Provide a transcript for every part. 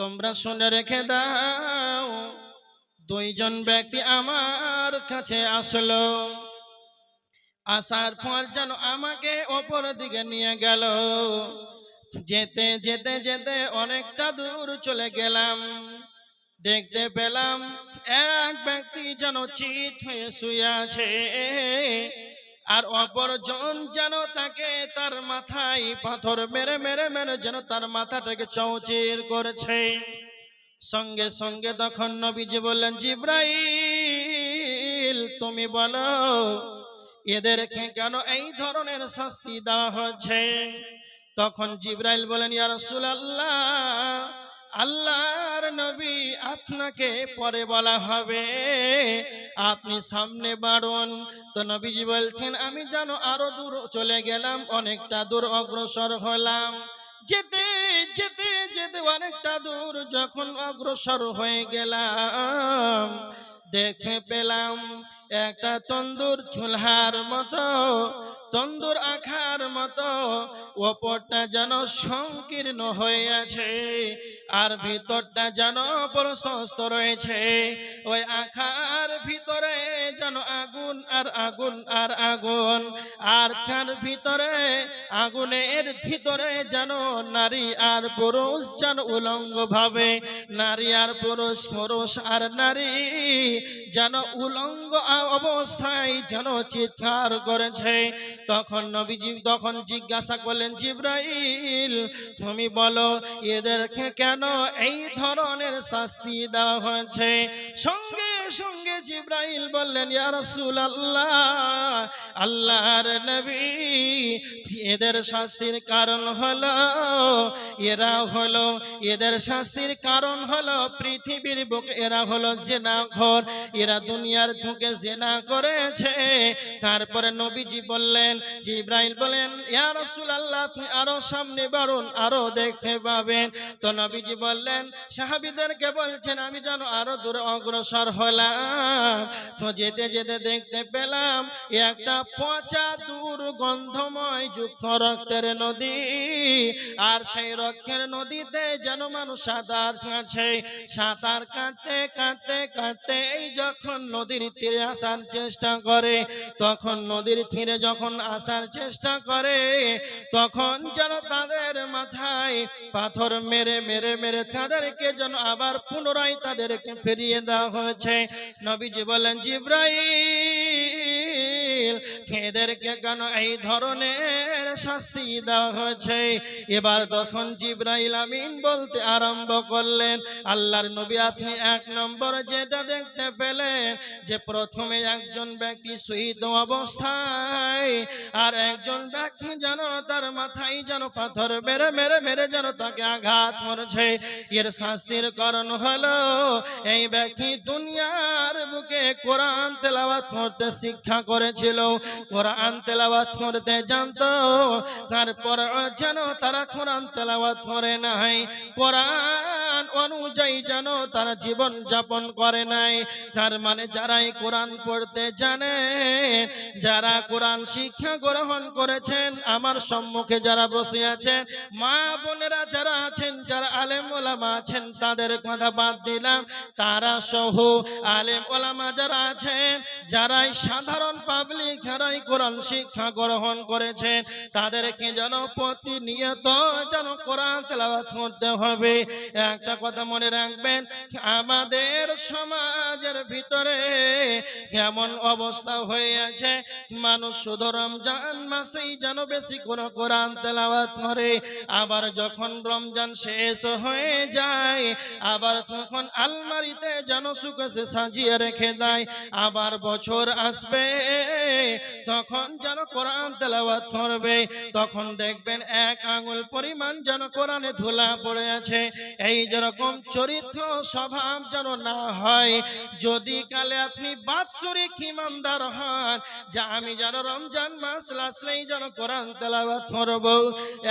তোমরা শুনে রেখে দাও, দুইজন ব্যক্তি আমার কাছে আসলো। আসার পর যেন আমাকে ওপর দিকে নিয়ে গেল। যেতে যেতে যেতে অনেকটা দূর চলে গেলাম। দেখতে পেলাম এক ব্যক্তি যেন চিত হয়ে শুয়ে আছে। আর অপরজন যেন তাকে তার মাথায় পাথর মেরে মেরে মেরে যেন তার মাথাটাকে চৌচির করেছে। সঙ্গে সঙ্গে তখন নবীজি বললেন, জিব্রাইল, তুমি বলো, এদেরকে কেন এই ধরনের শাস্তি দেওয়া হচ্ছে? তখন জিব্রাইল বলেন ইয়া রাসূলুল্লাহ আল্লাহর নবী আপনাকে পরে বলা হবে। আপনি সামনে বাড়ুন। তো নবীজি বলছেন, আমি যেন আরও দূর চলে গেলাম, অনেকটা দূর অগ্রসর হলাম। যেতে যেতে যেতে অনেকটা দূর যখন অগ্রসর হয়ে গেলাম, দেখে পেলাম একটা তন্দুর চুলহার মতো তন্দুর আখার মতো ওপরটা যেন সংকীর্ণ হয়ে আছে আর ভিতরটা যেন প্রশস্ত রয়েছে। ওই আখার ভিতরে যেন আগুন আর আগুন আর আগুন, আর তার ভিতরে আগুনের ভিতরে যেন নারী আর পুরুষ যেন উলঙ্গ ভাবে নারী আর পুরুষ পুরুষ আর নারী যেন উলঙ্গ অবস্থায় যেন চিৎকার করেছে। তখন নবীজি তখন জিজ্ঞাসা করলেন, জিব্রাইল, তুমি বলো, এদেরকে কেন এই ধরনের শাস্তি দেওয়া হয়েছে? সঙ্গে সঙ্গে জিব্রাইল বললেন, ইয়া রাসূলুল্লাহ, আল্লাহর নবী, এদের শাস্তির কারণ হলো, এরা হলো, এদের শাস্তির কারণ হলো পৃথিবীর বুকে, এরা হলো জেনা ঘর এরা দুনিয়ার ঢুকে জেনা করেছে। তারপরে নবীজি বললেন ইব্রাহিম বলেন, ইয়া রাসূলুল্লাহ আপনি আরও সামনে বাড়ুন, আরও দেখতে পাবেন। তো নবীজি বললেন, সাহাবীদেরকে বলছেন, আমি যেন আরও দূর অগ্রসর হলাম। তো যেতে যেতে দেখতে পেলাম একটা পচা দূর গন্ধময় যুক্ত রক্তের নদী। আর সেই রক্তের নদীতে যেন মানুষ সাঁতার কাটছে। সাঁতার কাটতে কাটতে কাটতে যখন নদীর তীরে আসার চেষ্টা করে, তখন নদীর তীরে যখন আসার চেষ্টা করে, তখন যেন তাদের মাথায় পাথর মেরে মেরে মেরে তাদেরকে যেন আবার পুনরায় তাদেরকে ফিরিয়ে দেওয়া হয়েছে। নবীজি বলেন জিব্রাইল! এদেরকে কেন এই ধরনের শাস্তি দেওয়া হয়েছে? এবার তখন জিব্রাইল আমিন বলতে আরম্ভ করলেন, আল্লাহর নবী আপনি এক নম্বর যেটা দেখতে পেলেন, যে প্রথমে একজন ব্যক্তি শহীদ অবস্থায় আর একজন ব্যক্তি যেন তার মাথায় যেন পাথর মেরে মেরে মেরে যেন তাকে আঘাত করছে। এর শাস্তির কারণ হলো, এই ব্যক্তি দুনিয়ার বুকে কোরআন তেলাওয়াত করতে শিক্ষা করেছিল। কোরআন তেলাওয়াত করতে জানতো। তারপর যেন তারা কোরআন তেলাওয়াত করে নাই। কোরআন অনুযায়ী যেন তারা জীবন যাপন করে নাই। তার মানে যারাই কোরআন পড়তে জানে, যারা কোরআন শিক্ষা গ্রহণ করেছেন, আমার সম্মুখে যারা বসে আছেন মা বোনেরা যারা আছেন, যারা আলেম ওলামা আছেন, তাদের কথা বাদ দিলাম। তারা সহ আলেম ওলামা যারা আছেন, যারাই সাধারণ পাবলিক যারাই কোরআন শিক্ষা গ্রহণ করেছেন। তাদেরকে যেন প্রতিনিয়ত যেন কোরআন তেলাওয়াত করতে হবে। একটা কথা মনে রাখবেন, আমাদের সমাজের ভিতরে কেমন অবস্থা হয়ে আছে মানুষ শুধু রমজান মাসেই যেন বেশি কোনো কোরআন তেলাওয়াত করে, আবার যখন রমজান শেষ হয়ে যায়, আবার তখন আলমারিতে যেন সুখে সাজিয়ে রেখে দেয়, আবার বছর আসবে তখন যেন কোরআন তেলাওয়াত করবে তখন দেখবেন এক আঙুল পরিমাণ যেন কোরআনে ধুলা পড়ে আছে। এই যেরকম চরিত্র স্বভাব যেন না হয়, যদি কালে আপনি বাৎসরিক ইমানদার হন, যা আমি যেন রমজান মাস আসলেই যেন কোরআন তেলাওয়াত করব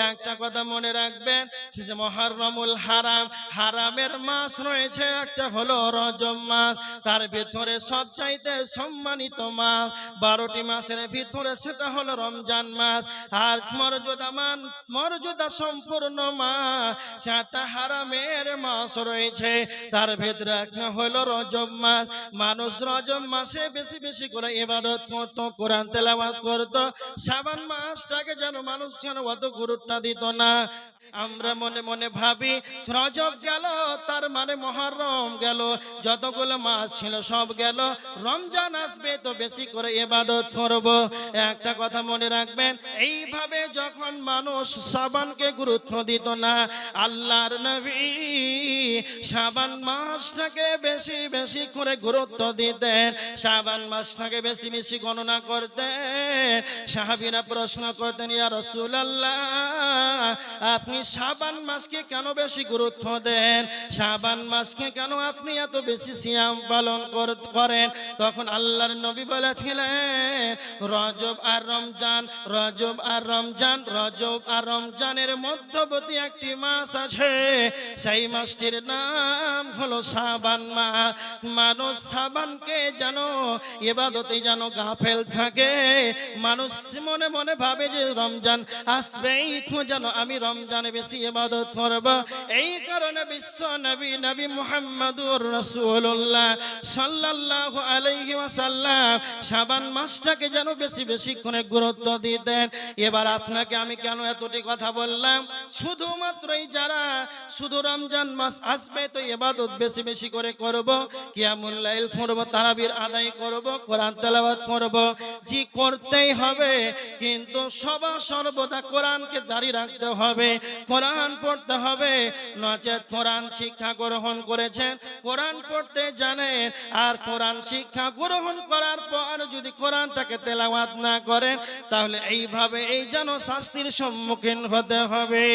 একটা কথা মনে রাখবেন, যে মহরমুল হারাম, হারামের মাস রয়েছে, একটা হলো রজম মাস, তার ভিতরে সবচাইতে সম্মানিত মাস বারোটি মাসের ভিতরে, সেটা হলো রমজান মাস আর মর্যাদামান মর্যাদা সম্পূর্ণ মাস সেটা হারামের মাস রয়েছে। তার ভেতরে একটা হলো রজব মাস মানুষ রজব মাসে বেশি বেশি করে ইবাদত করতো, কোরআন তেলাওয়াত করতো। শ্রাবণ মাসটাকে যেন মানুষ যেন অত গুরুত্ব দিত না। আমরা মনে মনে ভাবি, রজব গেল, তার মানে মহরম গেল। যতগুলো মাস ছিল সব গেল। রমজান আসবে তো বেশি করে ইবাদত করব। একটা কথা মনে রাখবেন, এইভাবে যখন মানুষ সাবানকে গুরুত্ব দিত না, আল্লাহর নবী সাবান মাসটাকে বেশি বেশি করে গুরুত্ব দিতেন, সাবান মাসটাকে বেশি বেশি গণনা করতেন, সাহাবিরা প্রশ্ন করতেন, ইয়া রাসূলুল্লাহ আপনি সাবান মাসকে কেন বেশি গুরুত্ব দেন? সাবান মাসকে কেন আপনি এত বেশি সিয়াম পালন করেন? তখন আল্লাহর নবী বলেছিলেন, রজব আর রমজান, রজব আর রমজান, রজব আর রমজানের মধ্যবর্তী একটি মাস আছে। সেই মাসটির নাম হলো সাবান মাস মানুষ সাবানকে যেন এবাদতে যেন গাফেল থাকে। মানুষ মনে মনে ভাবে যে রমজান আসবেই যেন আমি রমজানে বেশি ইবাদত করব। এই কারণে বিশ্ব নবী নবী মুহাম্মাদুর রাসূলুল্লাহ সাল্লাল্লাহু আলাইহি ওয়াসাল্লাম শাবান মাসটাকে যেন বেশি বেশি করে গুরুত্ব দিতেন। এবার আপনাকে আমি কেন এতটি কথা বললাম? শুধুমাত্রই যারা শুধু রমজান মাস আসবে তো ইবাদত বেশি বেশি করে করব, কিয়ামুল লাইল করব তারাবির আদায় করব, কোরআন তেলাওয়াত করব, জি করতেই হবে। কিন্তু সবা সর্বদা কোরআনকে দাঁড়িয়ে রাখতে হবে। কোরআন পড়তে হবে। নচেত কোরআন শিক্ষা গ্রহণ করেছেন, কোরআন পড়তে জানেন, আর কোরআন শিক্ষা গ্রহণ করার পর যদি কোরআনটাকে তেলাওয়াত না করেন, তাহলে এইভাবে এই যেন শাস্তির সম্মুখীন হতে হবে।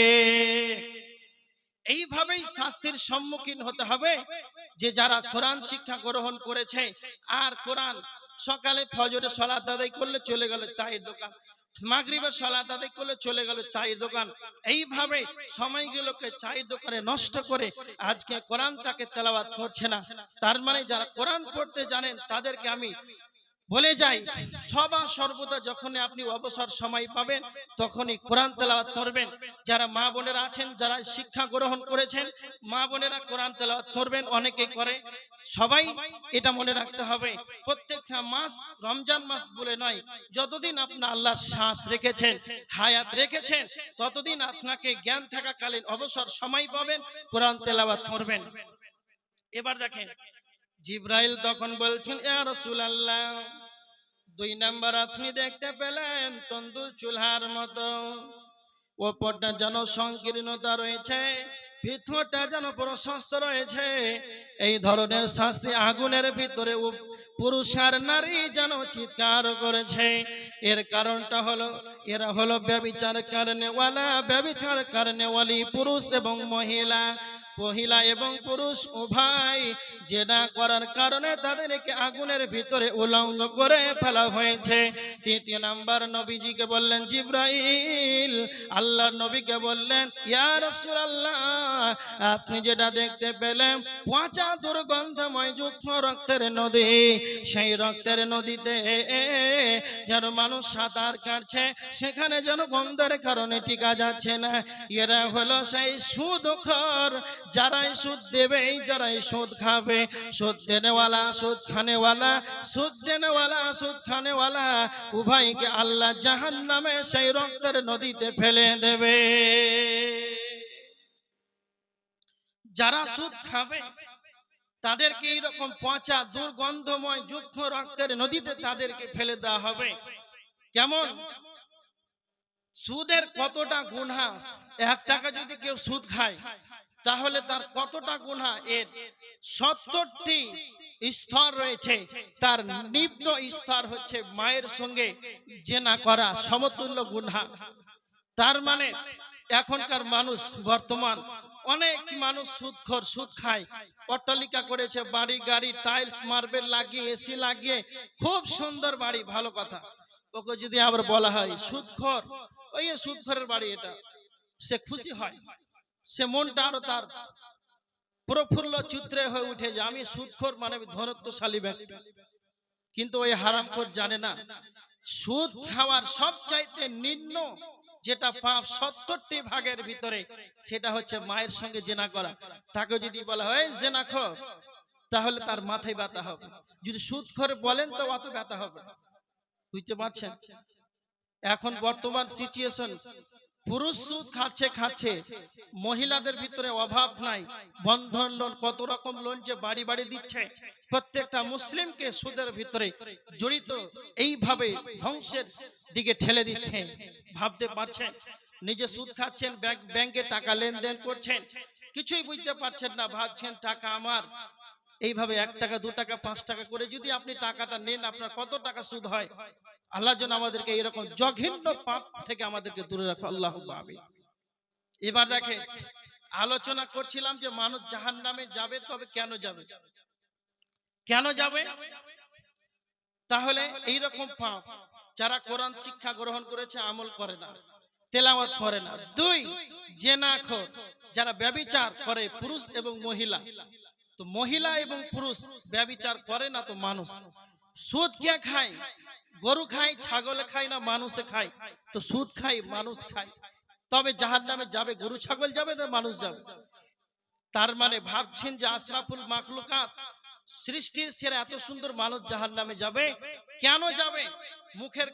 এইভাবেই শাস্তির সম্মুখীন হতে হবে যে যারা কোরআন শিক্ষা গ্রহণ করেছে, আর কোরআন সকালে ফজরে সলাত আদায় করলে চলে গেল চায়ের দোকান। মাগরিবের সলাত আদায় করলে চলে গেল চায়ের দোকান। এইভাবে সময়গুলোকে চায়ের দোকানে নষ্ট করে আজকে কোরআনটাকে তেলাওয়াত করছে না। তার মানে যারা কোরআন পড়তে জানেন তাদেরকে আমি বলে যাই, সবা সর্বদা যখনই আপনি অবসর সময় পাবেন, তখনই কোরআন তেলাওয়াত করবেন। যারা মা বোনেরা আছেন, যারা শিক্ষা গ্রহণ করেছেন, মা বোনেরা কোরআন তেলাওয়াত করবেন অনেকে করে। সবাই এটা মনে রাখতে হবে, প্রত্যেকটা মাস রমজান মাস বলে নয়, যতদিন আপনার আল্লাহ শ্বাস রেখেছেন, হায়াত রেখেছেন, ততদিন আপনাকে জ্ঞান থাকাকালীন অবসর সময় পাবেন, কোরআন তেলাওয়াত করবেন। এবার দেখেন জিব্রাইল তখন বলছেন, ইয়া রাসূলুল্লাহ, দুই নাম্বার আপনি দেখতে পেলেন তন্দুর চুলহার মতো। ওপরটা যেন সংকীর্ণতা রয়েছে ভিতরটা যেন প্রশস্ত রয়েছে। এই ধরনের শাস্তি আগুনের ভিতরে পুরুষ আর নারী যেন চিৎকার করেছে। এর কারণটা হলো, এরা হলো ব্যবিচার কারণেওয়ালা, ব্যবিচার কারণেওয়ালি পুরুষ এবং মহিলা। মহিলা এবং পুরুষ উভয় জেনা করার কারণে তাদেরকে আগুনের ভিতরে উলঙ্গ করে ফেলা হয়েছে। তৃতীয় নাম্বার নবীজিকে বললেন, জিব্রাইল। আল্লাহ নবীকে বললেন, ইয়া রাসূলুল্লাহ। আপনি যেটা দেখতে পেলেন, পচা দুর্গন্ধময় যুক্ত রক্তের নদী। সেই রক্তের নদীতে যেন মানুষ সাঁতার কাটছে, সেখানে যেন গন্ধের কারণে টিকা যাচ্ছে না। এরা হলো সেই সুদখর, যারাই সুদ দেবে, যারাই সুদ খাবে। সুদ দেনেওয়ালা, সুদ খানেওয়ালা, সুদ দেনেওয়ালা, সুদ খানেওয়ালা, উভয়কে আল্লাহ জাহান নামে সেই রক্তের নদীতে ফেলে দেবে। যারা সুদ খাবে, তাদেরকে এইরকম পচা দুর্গন্ধময় যুক্ত রক্তের নদীতে তাদেরকে ফেলে দেওয়া হবে। কেমন? সুদের কতটা গুণা এক টাকা যদি কেউ সুদ খায়, তাহলে তার কতটা গুণা এর সত্তরটি স্তর রয়েছে। তার নিম্ন স্তর হচ্ছে মায়ের সঙ্গে জেনা করা, সমতুল্য গুণা তার মানে এখনকার মানুষ বর্তমান অনেক মানুষ সুদখোর, সুদ খায়। অট্টালিকা করেছে, বাড়ি, গাড়ি টাইলস মার্বেল লাগিয়ে এসি লাগিয়ে। খুব সুন্দর বাড়ি, ভালো কথা। ওকে যদি আবার বলা হয়, সুদখোর, ওই সুদ সুদখোরের বাড়ি এটা। সে খুশি হয়। সে মনটা আরও তার প্রফুল্ল চিত্রে হয়ে উঠে যে আমি সুদখোর মানে আমি ধনত্বশালী ব্যক্তি। কিন্তু ওই হারামখোর জানে না, সুদ খাওয়ার সব চাইতে নিম্ন যেটা পাপ সত্তরটি ভাগের ভিতরে, সেটা হচ্ছে মায়ের সঙ্গে জেনা করা। তাকে যদি বলা হয় জেনা খর, তাহলে তার মাথায় ব্যথা হবে। যদি সুদ করে বলেন তো অত ব্যথা হবে বুঝতে পারছেন? এখন বর্তমান সিচুয়েশন পুরুষ সুদ খাচ্ছে খাচ্ছে, মহিলাদের ভিতরে অভাব নাই। বন্ধন লোন কত রকম লোন যে বাড়ি বাড়ি দিচ্ছে। প্রত্যেকটা মুসলিমকে সুদের ভিতরে জড়িত এইভাবে ধ্বংসের দিকে ঠেলে দিচ্ছে। ভাবতে পারছেন? নিজে সুদ খাচ্ছেন ব্যাংক- টাকা লেনদেন করছেন। কিছুই বুঝতে পারছেন না, ভাবছেন টাকা আমার। এইভাবে এক টাকা, দু টাকা, পাঁচ টাকা করে যদি আপনি টাকাটা নেন, আপনার কত টাকা সুদ হয়? আল্লাহ যেন আমাদেরকে এরকম জঘন্য পাপ থেকে আমাদেরকে দূরে রাখো। আল্লাহ এবার দেখে আলোচনা করছিলাম যে মানুষ জাহান নামে যাবে, তবে কেন যাবে? কেন যাবে? তাহলে এই রকম পাপ যারা কোরআন শিক্ষা গ্রহণ করেছে, আমল করে না, তেলাওয়াত করে না। দুই, জেনাখোর যারা ব্যবিচার করে, পুরুষ এবং মহিলা। তো মহিলা এবং পুরুষ ব্যবিচার করে না তো মানুষ। সুদ কে খায়? গরু খায়, ছাগল খায় না, মানুষে খায়, তো সুদ খায়, মানুষ খায়। তবে যাহার নামে যাবে, গরু, ছাগল যাবে না, মানুষ যাবে? তার মানে ভাবছেন যে আশরাফুল মাখলুকাত সৃষ্টির সেরা এত সুন্দর মানুষ যাহার নামে যাবে? কেন যাবে? মুখের